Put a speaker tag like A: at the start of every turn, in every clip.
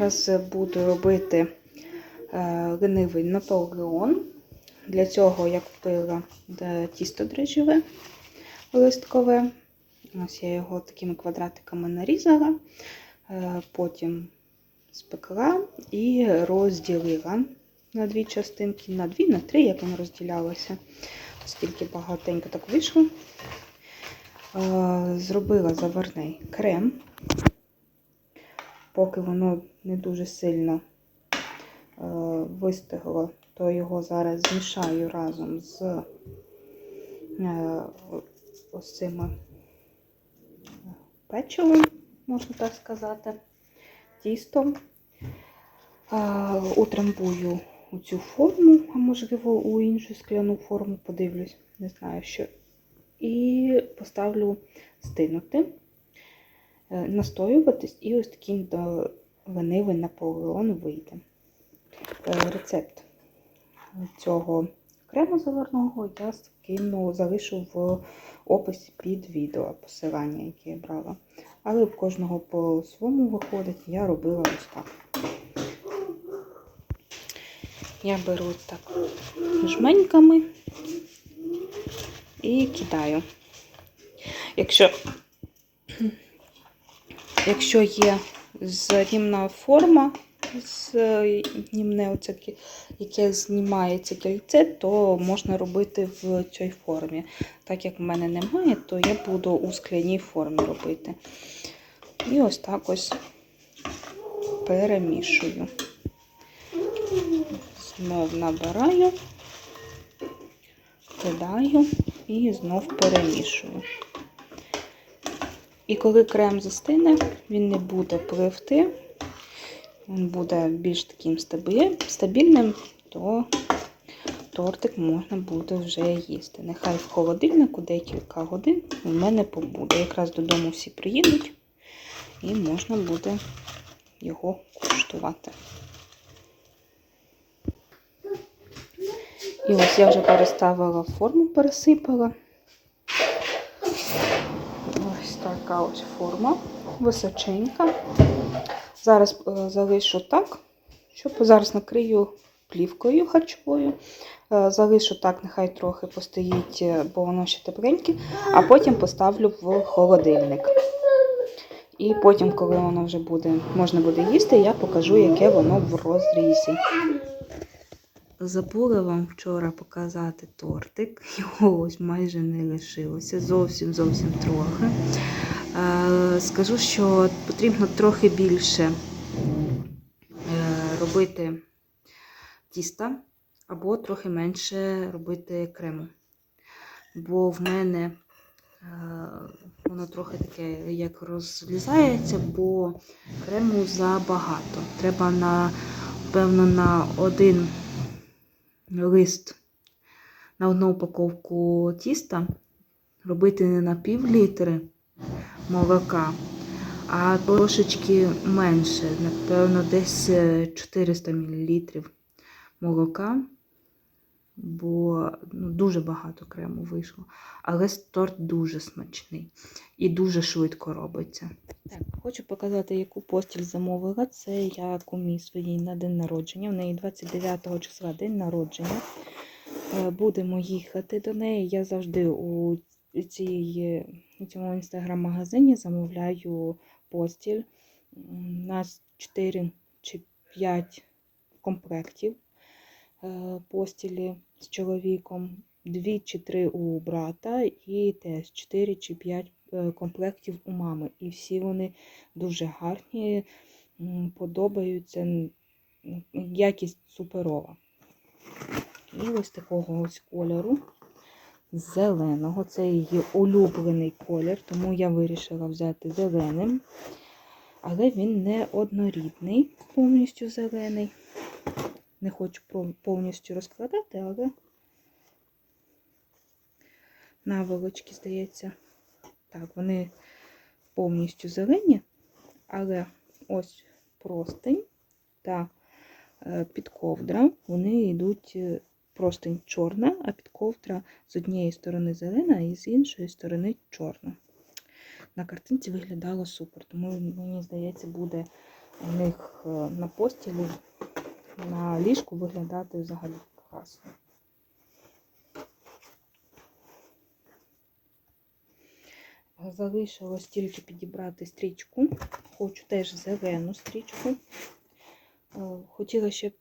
A: Зараз буду робити е, ленивий Наполеон. Для цього я купила е, тісто дрожжеве листкове. Ось я його такими квадратиками нарізала, е, потім спекла і розділила на дві частинки, на дві, на три, як воно розділялося, оскільки багатенько так вийшло. Зробила заварний крем, поки воно не дуже сильно е, вистигло, то його зараз змішаю разом з е, ось цими печивом, можна так сказати, тістом. Е, Утрамбую у цю форму, а можливо у іншу скляну форму, подивлюсь, не знаю що. І поставлю стинути, е, настоюватись, і ось такий до- ленивий наполеон вийде. Е, Рецепт цього крему заварного я скину, залишу в описі під відео посилання, яке я брала. Але в кожного по своєму виходить, я робила ось так. Я беру так жменьками і кидаю. Якщо, якщо є зрівна форма, знімне оце, яке знімається кільце, то можна робити в цій формі. Так як в мене немає, то я буду у скляній формі робити. І ось так ось перемішую. Знов набираю, кидаю і знов перемішую. І коли крем застине, він не буде пливти, він буде більш таким стабільним, то тортик можна буде вже їсти. Нехай в холодильнику декілька годин у мене побуде. Якраз додому всі приїдуть і можна буде його куштувати. І ось я вже переставила форму, пересипала. Ось така ось форма, височенька. Зараз е, залишу так, щоб зараз накрию плівкою харчовою. Е, Залишу так, нехай трохи постоїть, е, бо воно ще тепленьке, а потім поставлю в холодильник. І потім, коли воно вже буде, можна буде їсти, я покажу, яке воно в розрізі. Забула вам вчора показати тортик. Його ось майже не лишилося. Зовсім зовсім трохи. Е, Скажу, що потрібно трохи більше е, робити тіста, або трохи менше робити крему. Бо в мене е, воно трохи таке як розлізається, бо крему забагато. Треба на, певно, на один лист на одну упаковку тіста робити не на пів літри молока, а трошечки менше, напевно, десь е, 400 мл молока, бо ну, дуже багато крему вийшло. Але торт дуже смачний і дуже швидко робиться. Так, хочу показати, яку постіль замовила. Це я кумі своїй на день народження. В неї 29 числа день народження. Е, Будемо їхати до неї. Я завжди у, цій, у цьому інстаграм-магазині замовляю постіль. У нас 4 чи 5 комплектів е, постілі з чоловіком, 2 чи 3 у брата, і теж 4 чи 5 е, комплектів у мами. І всі вони дуже гарні, подобаються, якість суперова. І ось такого ось кольору зеленого. Це її улюблений колір, тому я вирішила взяти зеленим. Але він не однорідний, повністю зелений. Не хочу повністю розкладати, але наволочки, здається. Так, вони повністю зелені, але ось простень та е, підковдра, вони йдуть е, простень чорна, а підковдра з однієї сторони зелена і з іншої сторони чорна. На картинці виглядало супер, тому мені здається, буде у них е, на постілі, на ліжку виглядати взагалі класно. Залишилось тільки підібрати стрічку. Хочу теж зелену стрічку. Е, Хотіла ще е,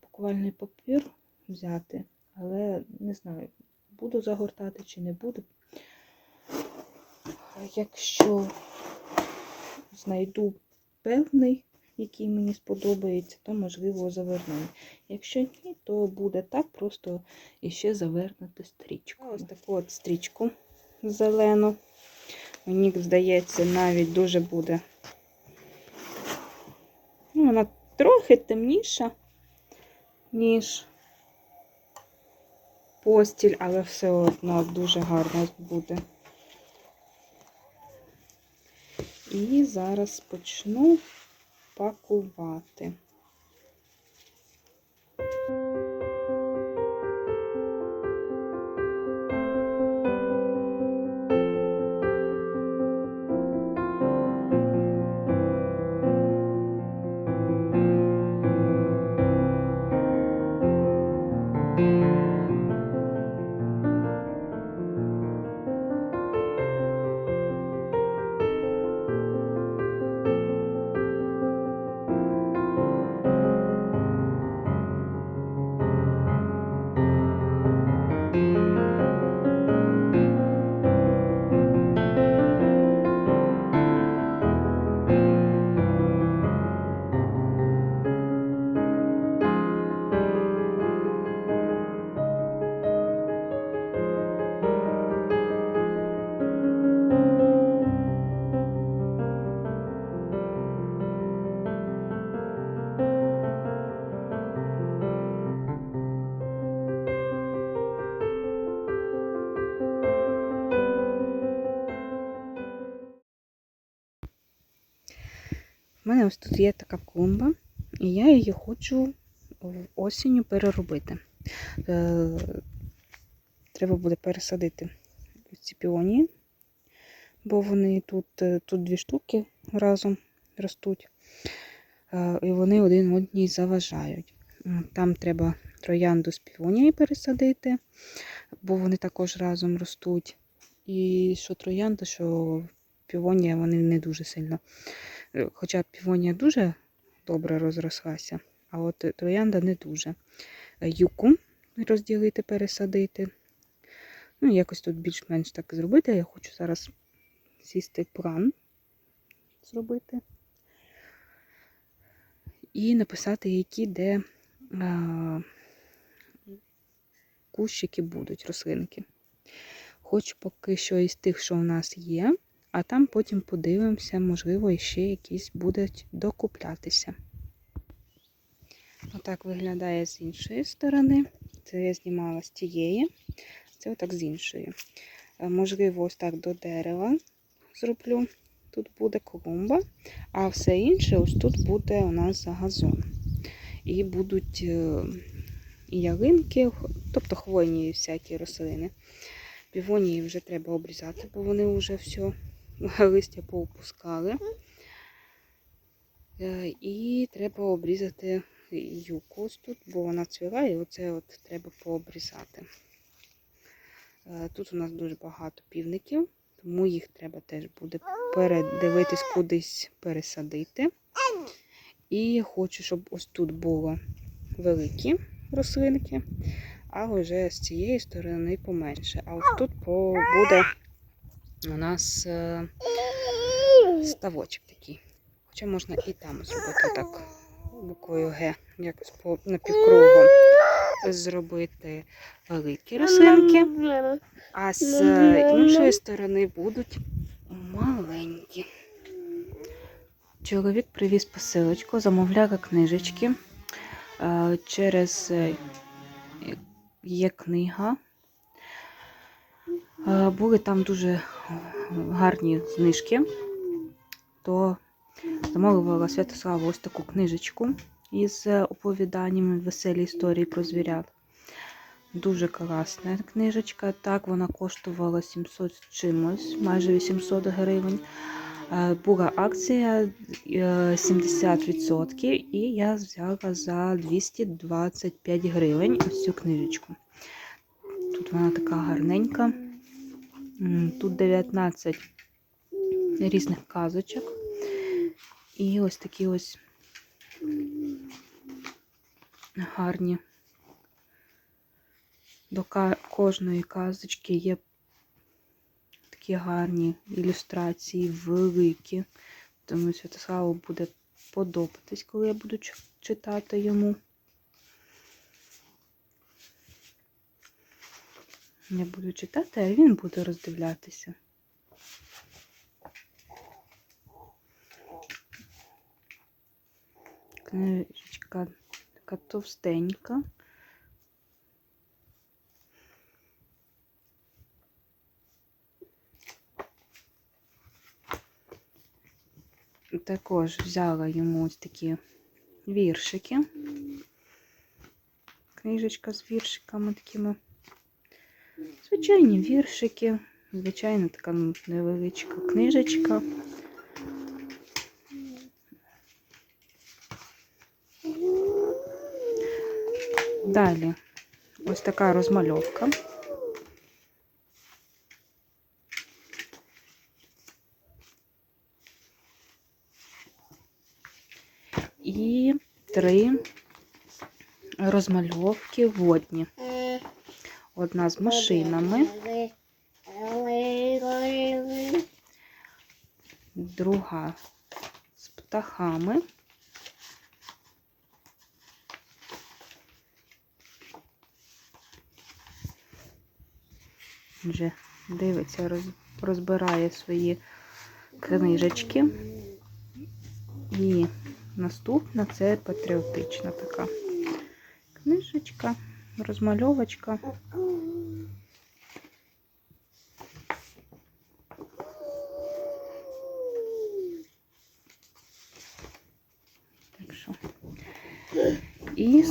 A: пакувальний папір взяти, але не знаю, буду загортати чи не буду. Якщо знайду певний, який мені сподобається, то можливо заверну. Якщо ні, то буде так, просто іще завернути стрічку. Ось таку от стрічку зелену. Мені здається, навіть дуже буде. Ну, вона трохи темніша, ніж постіль, але все одно дуже гарно буде. І зараз почну пакувати. У мене ось тут є така клумба, і я її хочу осінню переробити. Е, Треба буде пересадити ці піонії, бо вони тут, е, тут дві штуки разом ростуть, е, і вони один одній заважають. Там треба троянду з піонії пересадити, бо вони також разом ростуть. І що троянда, що півонія, вони не дуже сильно. Е, Хоча півонія дуже добре розрослася, а от троянда не дуже. Е, Юку розділити, пересадити. Ну, якось тут більш-менш так зробити. Я хочу зараз сісти план зробити. І написати, які де а, кущики будуть, рослинки. Хочу поки що із тих, що у нас є, а там потім подивимося, можливо, ще якісь будуть докуплятися. Отак виглядає з іншої сторони. Це я знімала з тієї, це отак з іншої. Е, Можливо, ось так до дерева зроблю. Тут буде клумба, а все інше ось тут буде у нас газон. І будуть е, ялинки, тобто хвойні всякі рослини. Півонії вже треба обрізати, бо вони вже все листя поопускали. Е, І треба обрізати юку ось тут, бо вона цвіла, і оце от треба пообрізати. Е, Тут у нас дуже багато півників, тому їх треба теж буде передивитись, кудись пересадити. І хочу, щоб ось тут було великі рослинки, а вже з цієї сторони поменше. А ось тут по- буде у нас е, ставочок такий. Хоча можна і там зробити так буквою Г, якось по напівкругом зробити великі рослинки, а з іншої сторони будуть маленькі. Чоловік привіз посилочку, замовляла книжечки. Е, Через е, є книга. Е, Були там дуже гарні знижки, то замовила Святославу ось таку книжечку із оповіданнями веселі історії про звірят. Дуже класна книжечка. Так, вона коштувала 700 з чимось, майже 800 гривень. Е, Була акція е, 70%, і я взяла за 225 гривень ось цю книжечку. Тут вона така гарненька. Тут 19 різних казочок. І ось такі ось гарні. До кожної казочки є такі гарні ілюстрації, великі. Тому Святославу буде подобатись, коли я буду читати йому. Я буду читати, а він буде роздивлятися. Книжечка така товстенька. Також взяла йому ось такі віршики. Книжечка з віршиками такими. Звичайні віршики. Звичайна така невеличка книжечка. Далі ось така розмальовка. І три розмальовки водні. Одна з машинами, друга з птахами. Вже дивиться, розбирає свої книжечки. І наступна це патріотична така книжечка, розмальовочка.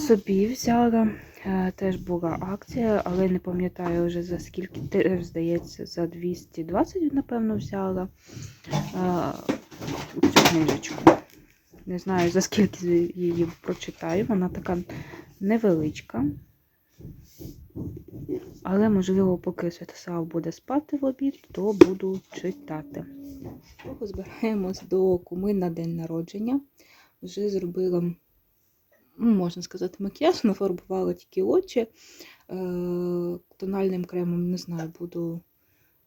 A: Собі взяла, е, теж була акція, але не пам'ятаю вже за скільки, те- здається, за 220, напевно, взяла е, цю книжечку. Не знаю, за скільки її прочитаю. Вона така невеличка. Але, можливо, поки Святослав буде спати в обід, то буду читати. Збираємось до куми на день народження. Вже зробила, можна сказати, макіяж, нафарбувала тільки очі. Е, Тональним кремом не знаю, буду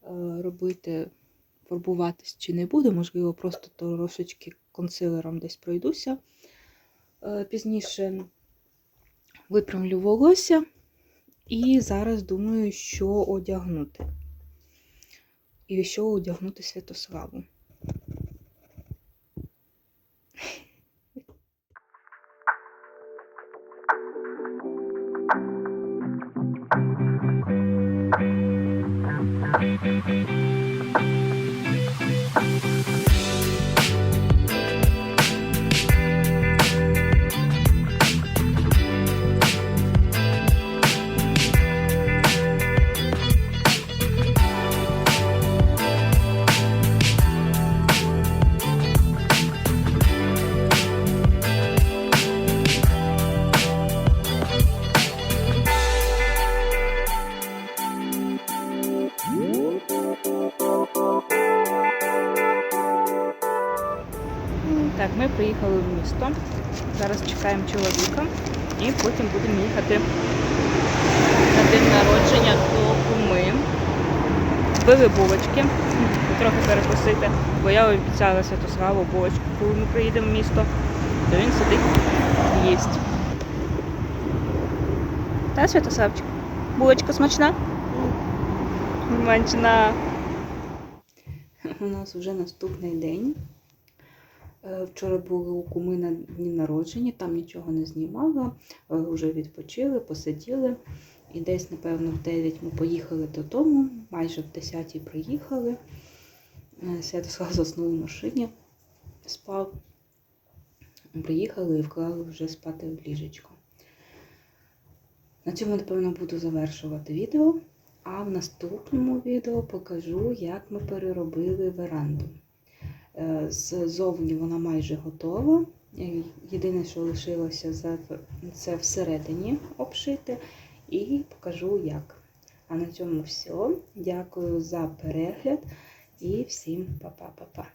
A: е, робити, фарбуватись чи не буду. Можливо, просто трошечки консилером десь пройдуся. Е, Пізніше виправлю волосся. І зараз думаю, що одягнути. І що одягнути Святославу. Thank you. Приїхали в місто. Зараз чекаємо чоловіка і потім будемо їхати на день народження до куми. Били булочки, трохи перекусити, бо я обіцяла Святославу булочку, коли ми приїдемо в місто, то він сидить їсть. Та, Святославчик? Булочка смачна? Смачна. У нас вже наступний день. Е, Вчора були у куми на дні народження, там нічого не знімала, е, вже відпочили, посиділи. І десь, напевно, в 9 ми поїхали додому, майже в 10 приїхали. Е, Святослав заснув в машині, спав. Приїхали і вклали вже спати в ліжечко. На цьому, напевно, буду завершувати відео. А в наступному відео покажу, як ми переробили веранду. Е, Ззовні вона майже готова. Е, Єдине, що лишилося, це всередині обшити, і покажу як. А на цьому все. Дякую за перегляд і всім па-па-па-па.